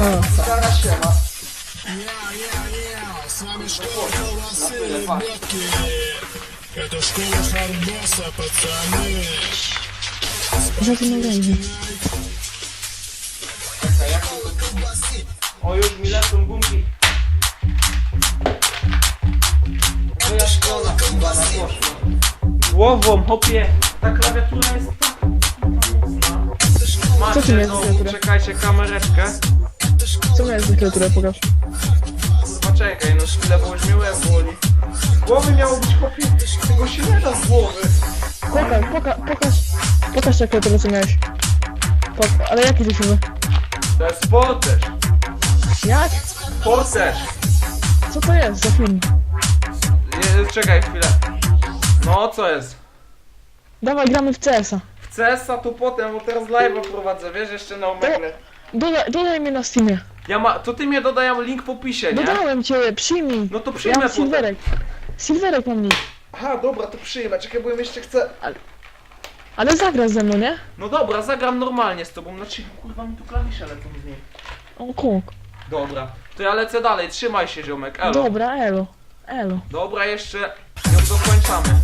O, Zaraz się ma. Это школа Харбаса, пацаны. za tym nagranie. O, już mi lecą gumki. Wyjaśniona chyba na poszło. Głową, hopie. Ta klawiatura jest tak mocna. Co ty Macie, miałeś no, za klawiaturę? czekajcie, kamereczkę. Co miałeś za kreaturę, pokaż. Kurwa, czekaj, no chwilę, bo już mi łeb boli. Z głowy miało być hopie. Tego się nie da z głowy. Pokaż, poka, pokaż. Pokaż tę kreaturę, co miałeś. Pok ale jaki to filmy? To jest porterz. Jak? Porterz. Co to jest za film? Je- Czekaj chwilę. No, co jest? Dawaj, gramy w CS-a. W CS-a to potem, bo teraz live'a prowadzę, wiesz, jeszcze na Omegle. Dodaj, dodaj mnie na Steamie. Ja ma, to ty mnie dodaj, ja mam link w opisie, nie? Dodałem cię, przyjmij. No to Ja przyjmę mam potem. Silverek. Silverek mam nick. Aha, dobra, to przyjmę, czekaj, bo ja jeszcze chcę... Ale zagrasz ze mną, nie? No dobra, zagram normalnie z tobą, znaczy, kurwa mi tu klawisze lecą z niej. O kuk. Dobra, to ja lecę dalej, trzymaj się ziomek, elo. Dobra, elo. Elo. Dobra, jeszcze ją dokończamy.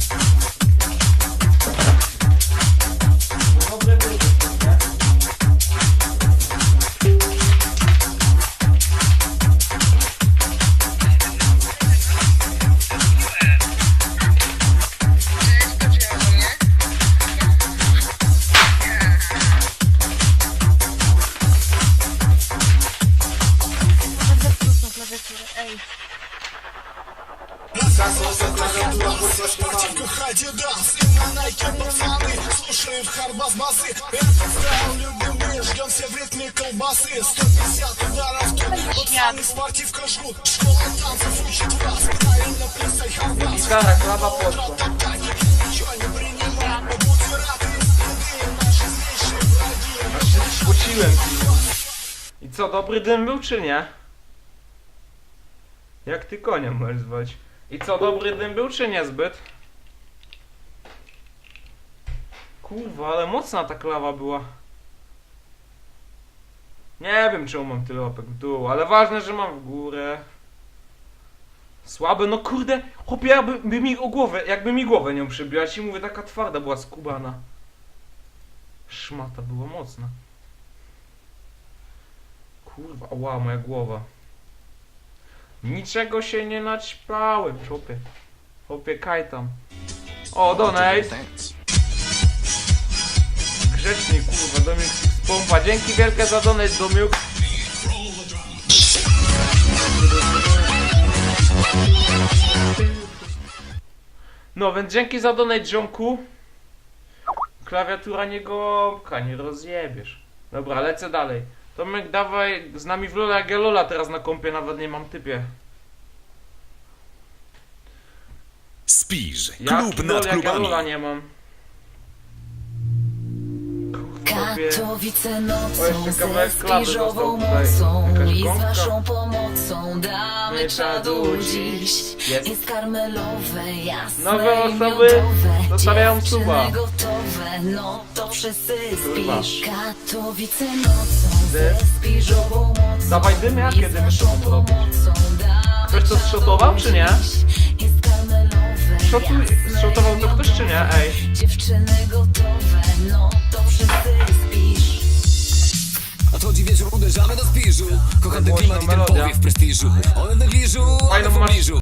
Спортивках Адидас и на Найке пацаны Слушаем в Харбас басы Это стайл любимый, ждем все в ритме колбасы 150 ударов тут Пацаны спортивка жгут Школа танцев учит вас Правильно плясать Харбас Gitara, klawa poszła. Ничего не принимаем, мы будем рады Молодые наши злейшие враги Aż się spociłem. I co, dobry dym był czy nie? Jak ty konia możesz zwać? I co, dobry dym był czy niezbyt? Kurwa, ale mocna ta klawa była. Nie wiem czemu mam tyle łapek w dół, ale ważne, że mam w górę. Słabe, no kurde, chłopie, by mi o głowę, jakby mi głowę nią przybiła, ci mówię, taka twarda była skubana. Szmata była mocna. Kurwa, ła, moja głowa. Niczego się nie naćpałem, chłopie. Chłopie, kaj tam. O, donate. Grzeczniej, kurwa, Domiuk z pompa. Dzięki wielkie za donate, Domiuk. No, więc dzięki za donate, ziomku. Klawiatura nie gąbka, nie rozjebiesz. Dobra, lecę dalej. Tomek, dawaj z nami w Lola, jak ja Lola teraz na kompie nawet nie mam typie. Spisz, Jak klub nad jak ja klubami. Lola nie mam. Katowice O, nocą jeszcze ze kawałek spiżową został tutaj. mocą Jakaś i z gąbka? waszą pomocą damy czadu dziś. Jest. Jest karmelowe, jasne Nowe i osoby miodowe. zostawiają Dziewczyny suba. gotowe, no to wszyscy Kurwa. spisz. Katowice nocą mocą Dawaj waszą chcą zrobić? pomocą damy Ktoś to czadu zshotował, czy nie? zshotował i to ktoś, czy nie? Ej. Dziewczyny gotowe, no to wszyscy spisz. Nadchodzi wieczór, uderzamy do spiżu Kocham ten klimat i ten powiew prestiżu One w negliżu, one Fajną w pobliżu